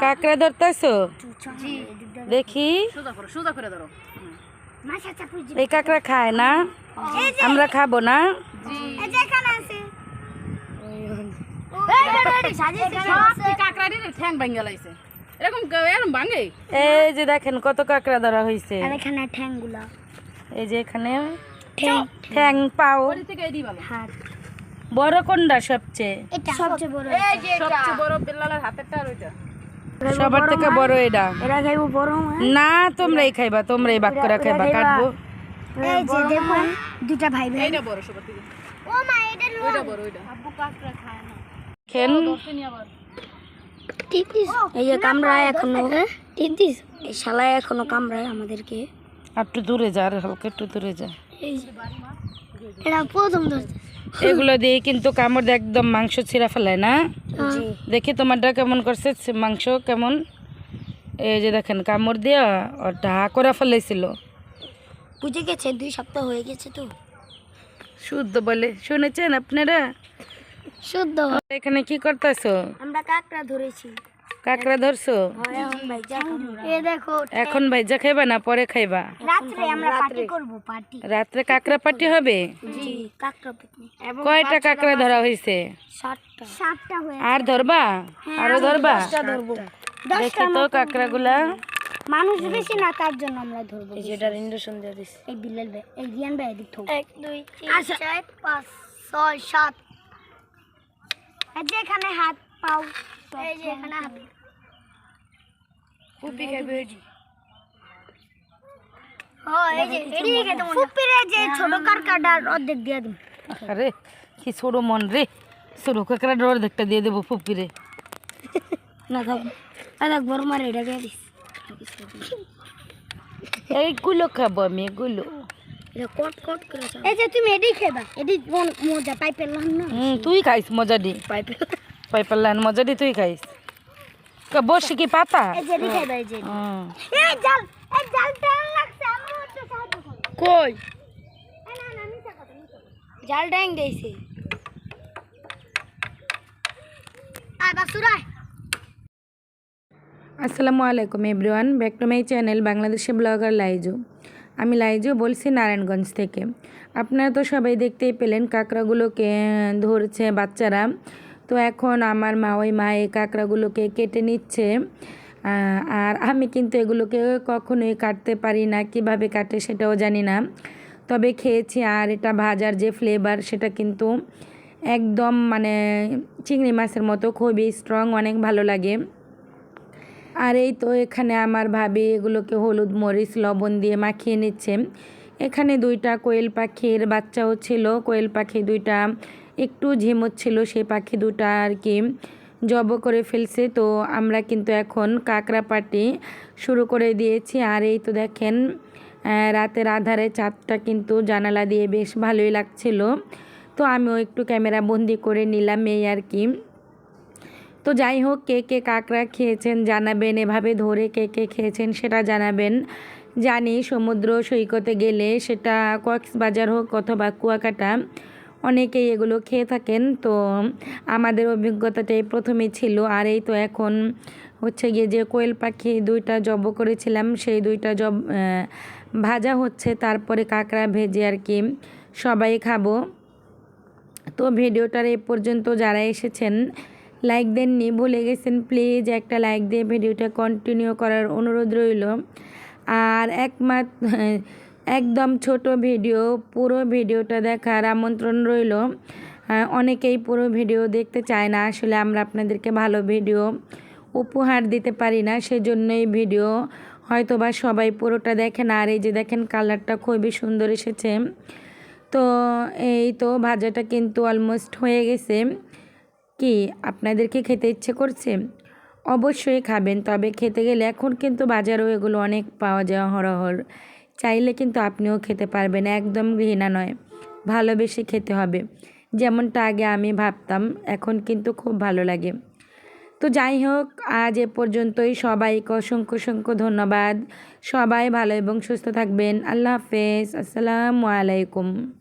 কাঁকড়া ধরতেছো? দেখি। এই কাঁকড়া খায় না? আমরা খাব না? এই যে দেখেন কত কাঁকড়া ধরা হয়েছে এখানে ঠ্যাংগুলা। এই যে এখানে ঠ্যাং। ঠ্যাং পাও। হাত। বড় কোনটা সবচেয়ে? এটা। সবচেয়ে বড় সবচেয়ে বড় বিল্লালের হাতেরটা আর ওইটা। সবার থেকে বড় এটা। এরা খাইব বড় না তোমরাই খাইবা তোমরাই বাক করে খাইবা কাটবো। এই যে দেখুন দুটা ভাই বোন। এইটা বড় সবার থেকে। ও মা এটা ওইটা বড় ওইটা। খেন। তিনি আবার। টিটিস এই যে কামড়ায় এখনও। টিটিস এই শালায় এখনও কামড়ায় আমাদেরকে। একটু দূরে যা আর হালকা একটু দূরে যা। এই এটা প্রথম ধরতে এগুলো দিয়ে কিন্তু কামড় একদম মাংস ছিঁড়া ফেলায় না? দেখি তোমারটা কেমন করছে মাংস কেমন? এই যে দেখেন কামড় দিয়া ওটা করে ফেলাইছিল। বুঝে গেছে দুই সপ্তাহ হয়ে গেছে তো। শুদ্ধ বলে শুনেছেন আপনারা? শুদ্ধ। এখানে কি করতেছো? আমরা কাকড়া ধরেছি। কাঁকড়া ধরছো? এখন ভাই এ দেখো এখন ভাইজা খাইবা না পরে খাইবা? রাত্রে আমরা পার্টি রাত্রে কাঁকড়া পাটি হবে? কয়টা কাঁকড়া ধরা হয়েছে সাতটা। সাতটা হয়ে আর ধরবা? আরও ধরবা? ধরবো। দেখি তো কাঁকড়া গুলা মানুষ বেশি না তার জন্য আমরা ধরবো যেটা ইন্ডোশন দিয়ে দিছি। এই বিল্লাল ভাই এই রিয়ান ভাই এদিক থেকে। এক দুই তিন চার পাঁচ ছয় সাত। এই এখানে হাত পাও। এই যে এখানে হাত ফুপি খাবে ও এই যে এদিকে খেতে মন ফুপিরে যে ছোট কারকাটার অর্ধেক দিয়ে দিন। আরে কি ছোট মন রে। ছোট কাঁকড়া ডর দিয়ে দেবো ফুপিরে। না থাক আর দেখ বড় এটা দিয়ে দিস। এইগুলো খাব আমি এগুলো। এটা কট কট করে এই যে তুমি এডি খেবা। এডি কোন মজা পাই পেলাম না তুই খাইস মজা দি। পাই পেলাম পাই পাল্লান মজা দি তুই খাইস। কা বসে কি পাতা? কই? না না আমি কথা জাল ড্যাং আসসালামু আলাইকুম everyone. Back to my channel Bangladeshi blogger Laiju. আমি লাইজু বলছি নারায়ণগঞ্জ থেকে। আপনারা তো সবাই দেখতেই পেলেন কাঁকড়াগুলোকে ধরছে বাচ্চারা। তো এখন আমার মা, ওই মা এই কাঁকড়াগুলোকে কেটে নিচ্ছে। আর আমি কিন্তু এগুলোকে কখনোই কাটতে পারি না, কীভাবে কাটে সেটাও জানি না। তবে খেয়েছি, আর এটা ভাজার যে ফ্লেভার সেটা কিন্তু একদম মানে চিংড়ি মাছের মতো খুবই স্ট্রং অনেক ভালো লাগে। আর এই তো এখানে আমার ভাবি এগুলোকে হলুদ মরিচ, লবণ দিয়ে মাখিয়ে নিচ্ছে। এখানে দুইটা কোয়েল পাখির বাচ্চাও ছিল। কোয়েল পাখি দুইটা একটু ঝিমোচ্ছিল সেই পাখি দুটা আর কি। জব করে ফেলছে। তো আমরা কিন্তু এখন কাঁকড়া পাটি শুরু করে দিয়েছি। আর এই তো দেখেন রাতের আধারে চাঁদটা কিন্তু জানালা দিয়ে বেশ ভালোই লাগছিল। তো আমিও একটু ক্যামেরা বন্দি করে নিলাম এই আর কি। তো যাই হোক, কে কে কাঁকড়া খেয়েছেন জানাবেন, এভাবে ধরে কে কে খেয়েছেন সেটা জানাবেন। জানি সমুদ্র সৈকতে গেলে সেটা কক্সবাজার হোক অথবা কুয়াকাটা অনেকেই এগুলো খেয়ে থাকেন। তো আমাদের অভিজ্ঞতাটাই প্রথমে ছিল। আর এই তো এখন হচ্ছে গিয়ে যে কোয়েল পাখি দুইটা জব করেছিলাম, সেই দুইটা জব ভাজা হচ্ছে। তারপরে কাঁকড়া ভেজে আর কি সবাই খাব। তো ভিডিওটার এই পর্যন্ত যারা এসেছেন, লাইক দেননি, ভুলে গেছেন, প্লিজ একটা লাইক দিয়ে ভিডিওটা কন্টিনিউ করার অনুরোধ রইল। আর একমাত্র একদম ছোট ভিডিও, পুরো ভিডিওটা দেখার আমন্ত্রণ রইল। অনেকেই পুরো ভিডিও দেখতে চায় না, আসলে আমরা আপনাদেরকে ভালো ভিডিও উপহার দিতে পারি না, সেজন্যই ভিডিও। হয়তো বা সবাই পুরোটা দেখেন আর এই যে দেখেন কালারটা খুবই সুন্দর এসেছে। তো এই তো ভাজাটা কিন্তু অলমোস্ট হয়ে গেছে। কি আপনাদেরকে খেতে ইচ্ছে করছে? অবশ্যই খাবেন, তবে খেতে গেলে এখন কিন্তু বাজারেও এগুলো অনেক পাওয়া যায় হরহর চাইলে কিন্তু আপনিও খেতে পারবেন, একদম ঘৃণা নয়। ভালোবেসে খেতে হবে। যেমনটা আগে আমি ভাবতাম, এখন কিন্তু খুব ভালো লাগে। তো যাই হোক, আজ এ পর্যন্তই। সবাইকে অসংখ্য অসংখ্য ধন্যবাদ। সবাই ভালো এবং সুস্থ থাকবেন। আল্লাহ হাফেজ। আসসালামু আলাইকুম।